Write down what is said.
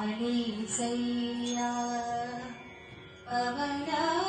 அலிசையா பவனனையா